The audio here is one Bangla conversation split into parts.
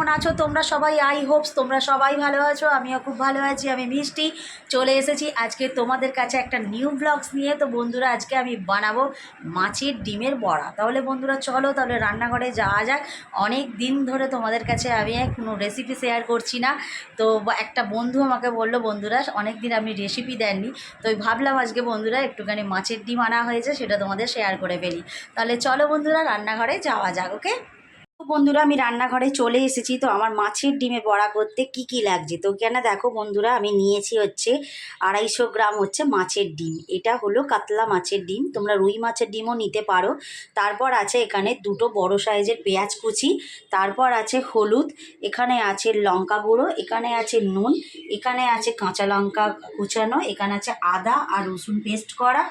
কেমন আছো? তোমরা সবাই আই হোপস তোমরা সবাই ভালো আছো, আমিও খুব ভালো আছি, আমি মিষ্টি। চলে এসেছি আজকে তোমাদের কাছে একটা নিউ ব্লগস নিয়ে। তো বন্ধুরা, আজকে আমি বানাবো মাছের ডিমের বড়া। তাহলে বন্ধুরা, চলো তাহলে রান্নাঘরে যাওয়া যাক। অনেক দিন ধরে তোমাদের কাছে আমি কোনো রেসিপি শেয়ার করছি না। তো একটা বন্ধু আমাকে বলল, বন্ধুরা, অনেক দিন আপনি রেসিপি দেননি। তো ভাবলাম আজকে বন্ধুরা, একটুখানি মাছের ডিম আনা হয়েছে, সেটা তোমাদের শেয়ার করে ফেলি। তাহলে চলো বন্ধুরা, রান্নাঘরে যাওয়া যাক ওকে বন্ধুরা, আমি রান্নাঘরে চলে এসেছি। তো আমার মাছের ডিমে বড়া করতে কি কি লাগছে? তো কেন দেখো বন্ধুরা, আমি নিয়েছি হচ্ছে আড়াইশো গ্রাম হচ্ছে মাছের ডিম। এটা হলো কাতলা মাছের ডিম। তোমরা রুই মাছের ডিমও নিতে পারো। তারপর আছে এখানে দুটো বড় সাইজের পেঁয়াজ কুচি। তারপর আছে হলুদ। এখানে আছে লঙ্কা গুঁড়ো। এখানে আছে নুন। এখানে আছে কাঁচা লঙ্কা কুচানো। এখানে আছে আদা আর রসুন পেস্ট করা।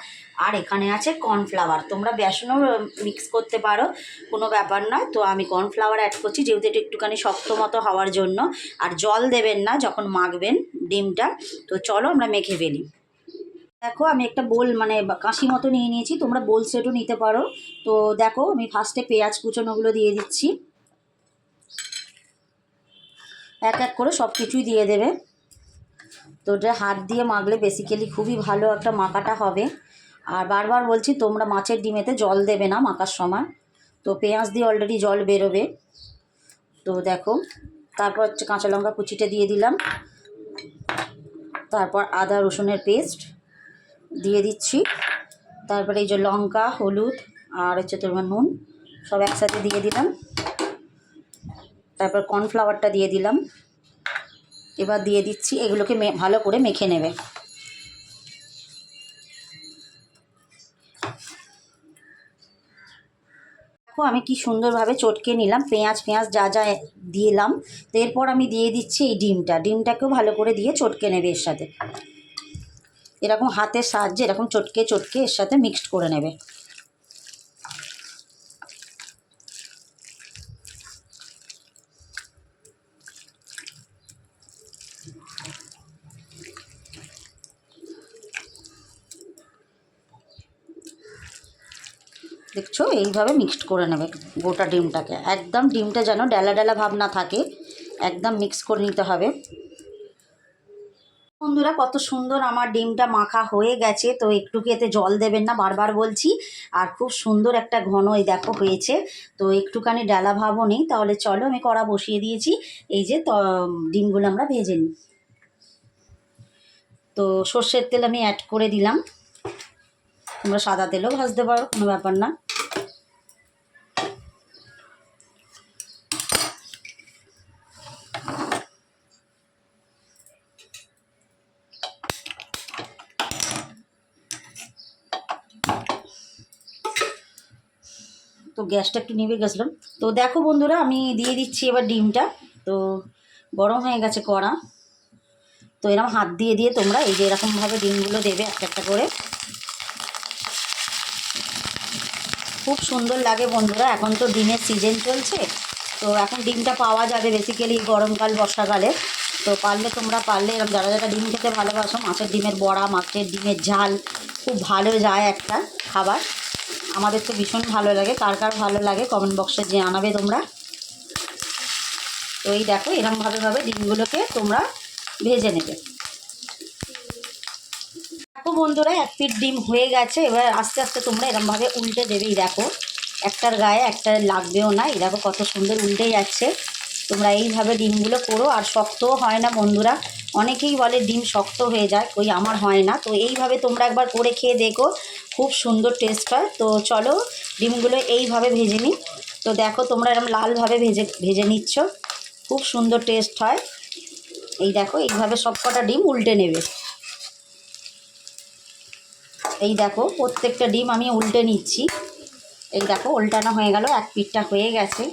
আর এখানে আছে কর্নফ্লাওয়ার। তোমরা বেসনও মিক্স করতে পারো। কোনো ব্যাপার নয়। তো আমি কর্নফ্লাওয়ার অ্যাড করছি, যেহেতু এটা একটুখানি শক্ত মতো হওয়ার জন্য। আর জল দেবেন না যখন মাখবেন ডিমটা। তো চলো আমরা মেখে ফেলি। দেখো, আমি একটা বোল মানে কাঁশি মতো নিয়ে নিয়েছি, তোমরা বোল সেটও নিতে পারো। তো দেখো, আমি ফার্স্টে পেঁয়াজ কুচোনোগুলো দিয়ে দিচ্ছি। এক এক করে সব কিছুই দিয়ে দেবে। তো ওটা হাত দিয়ে মাখলে বেসিক্যালি খুবই ভালো একটা মাখাটা হবে। আর বারবার বলছি, তোমরা মাছের ডিমেতে জল দেবে না মাখার সময়। তো পেঁয়াজ দিয়ে অলরেডি জল বেরোবে। তো দেখো, তারপর হচ্ছে কাঁচা লঙ্কা কুচিটা দিয়ে দিলাম। তারপর আদা, রসুনের পেস্ট দিয়ে দিচ্ছি। তারপরে এই যে লঙ্কা, হলুদ আর হচ্ছে তোমার নুন, সব একসাথে দিয়ে দিলাম। তারপর কর্নফ্লাওয়ারটা দিয়ে দিলাম। এবার দিয়ে দিচ্ছি, এগুলোকে ভালো করে মেখে নেবে। দেখো, আমি কি সুন্দরভাবে চটকে নিলাম। পেঁয়াজ পেঁয়াজ যা যা দিলাম, এরপর আমি দিয়ে দিচ্ছি এই ডিমটা। ডিমটাকেও ভালো করে দিয়ে চটকে নেবে এর সাথে। এরকম হাতের সাহায্যে এরকম চটকে চটকে এর সাথে মিক্সড করে নেবে। দেখছ? এইভাবে মিক্সড করে নেবে গোটা ডিমটাকে। একদম ডিমটা যেন ডেলা ডেলা ভাব না থাকে, একদম মিক্স করে নিতে হবে। বন্ধুরা, কত সুন্দর আমার ডিমটা মাখা হয়ে গেছে, তো একটু এতে জল দেবেন না? বারবার বলছি, আর খুব সুন্দর একটা ঘন এই দেখো হয়েছে। তো একটুখানি ডালা ভাবও নেই, তাহলে চলো আমি কড়া বসিয়ে দিয়েছি। এই যে ডিমগুলো আমরা ভেজে নিই। তো সর্ষের তেল আমি অ্যাড করে দিলাম। তোমরা সাদা তেলও ভাজতে পারো, কোনো ব্যাপার না। তো গ্যাসটা একটু নিভে গেছিলাম তো দেখো বন্ধুরা, আমি দিয়ে দিচ্ছি এবার ডিমটা। তো গরম হয়ে গেছে কড়া। তো এরকম হাত দিয়ে দিয়ে তোমরা এই যে এরকমভাবে ডিমগুলো দেবে একটা একটা করে। খুব সুন্দর লাগে বন্ধুরা, এখন তো ডিমের সিজন চলছে। তো এখন ডিমটা পাওয়া যাবে বেসিক্যালি গরমকাল, বর্ষাকালে। তো পারলে তোমরা পারলে এরকম যারা যারা ডিম খেতে ভালোবাসো, মাছের ডিমের বড়া, মাছের ডিমের ঝাল, খুব ভালো যায় একটা খাবার। আমাদের তো ভীষণ ভালো লাগে। কার কার ভালো লাগে কমেন্ট বক্সে জানাবে তোমরা। তো এই দেখো এরকমভাবে ভাবে ডিমগুলোকে তোমরা ভেজে নেবে। দেখো বন্ধুরা, এক পিট ডিম হয়ে গেছে। এবার আস্তে আস্তে তোমরা এরমভাবে উল্টে দেবেই দেখো, একটার গায়ে একটা লাগবেও না। দেখো কত সুন্দর উল্টে যাচ্ছে। তোমরা এইভাবে ডিমগুলো করো, আর শক্তও হয় না বন্ধুরা। অনেকেই বলে ডিম শক্ত হয়ে যায়, ওই আমার হয় না। তো এইভাবে তোমরা একবার করে খেয়ে দেখো, খুব সুন্দর টেস্ট হয়। তো চলো ডিমগুলো এইভাবে ভেজে নিই। তো দেখো তোমরা এরকম লালভাবে ভেজে ভেজে নিচ্ছ। খুব সুন্দর টেস্ট হয়। এই দেখো, এইভাবে সব কটা ডিম উল্টে নেবে। এই দেখো, প্রত্যেকটা ডিম আমি উল্টে নিচ্ছি। এই দেখো, উল্টানো হয়ে গেল, এক পিঠটা হয়ে গেছে।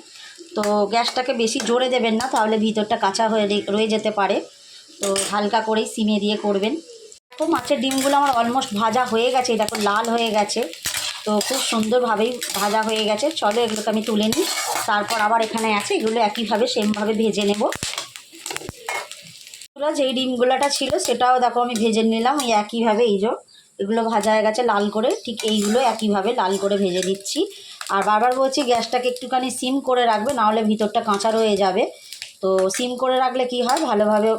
তো গ্যাসটাকে বেশি জোরে দেবেন না, তাহলে ভিতরটা কাঁচা হয়ে রয়ে যেতে পারে। তো হালকা করেই সিমে দিয়ে করবেন। তো মাছের ডিমগুলো আমার অলমোস্ট ভাজা হয়ে গেছে দেখো লাল হয়ে গেছে। তো খুব সুন্দরভাবেই ভাজা হয়ে গেছে। চলো এগুলোকে আমি তুলে নিই। তারপর আবার এখানে আছে, এগুলো একইভাবে সেমভাবে ভেজে নেব। এগুলো যেই ডিমগুলোটা ছিল, সেটাও দেখো আমি ভেজে নিলাম, ওই একইভাবে এই যে এগুলো ভাজা হয়ে গেছে লাল করে, ঠিক এইগুলো একইভাবে লাল করে ভেজে দিচ্ছি আর বারবার বলছি গ্যাসটাকে একটুখানি সিম করে রাখবে, নাহলে ভিতরটা কাঁচা রয়ে যাবে। তো সিম করে রাখলে কি হয়? ভালোভাবে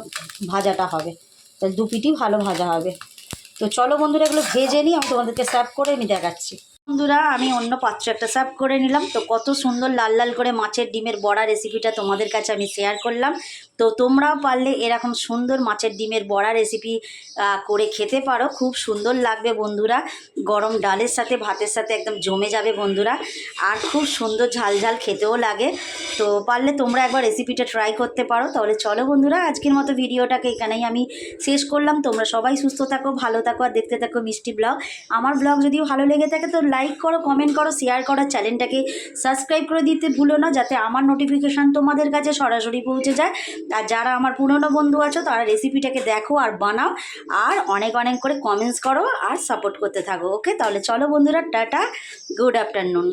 ভাজাটা হবে। তাহলে দু পিটি ভালো ভাজা হবে। তো চলো বন্ধুরা, এগুলো ভেজে নিই, আমি তোমাদেরকে সার্ভ করে আমি দেখাচ্ছি। বন্ধুরা, আমি অন্য পাত্রে একটা সার্ভ করে নিলাম। তো কত সুন্দর লাল লাল করে মাছের ডিমের বড়া রেসিপিটা তোমাদের কাছে আমি শেয়ার করলাম। তো তোমরাও পারলে এরকম সুন্দর মাছের ডিমের বড়া রেসিপি করে খেতে পারো। খুব সুন্দর লাগবে বন্ধুরা। গরম ডালের সাথে, ভাতের সাথে একদম জমে যাবে বন্ধুরা। আর খুব সুন্দর ঝাল ঝাল খেতেও লাগে। তো পারলে তোমরা একবার রেসিপিটা ট্রাই করতে পারো। তাহলে চলো বন্ধুরা, আজকের মতো ভিডিওটাকে এখানেই আমি শেষ করলাম। তোমরা সবাই সুস্থ থাকো, ভালো থাকো, আর দেখতে থাকো মিষ্টি ব্লগ। আমার ব্লগ যদি ভালো লেগে থাকে তো লাইক করো কমেন্ট করো শেয়ার করো চ্যানেলটাকে সাবস্ক্রাইব করে দিতে ভুলো না, যাতে আমার নোটিফিকেশান তোমাদের কাছে সরাসরি পৌঁছে যায়। আর যারা আমার পুরনো বন্ধু আছো, তারা রেসিপিটাকে দেখো আর বানাও, আর অনেক অনেক করে কমেন্টস করো আর সাপোর্ট করতে থাকো ওকে তাহলে চলো বন্ধুরা, টাটা গুড আফটারনুন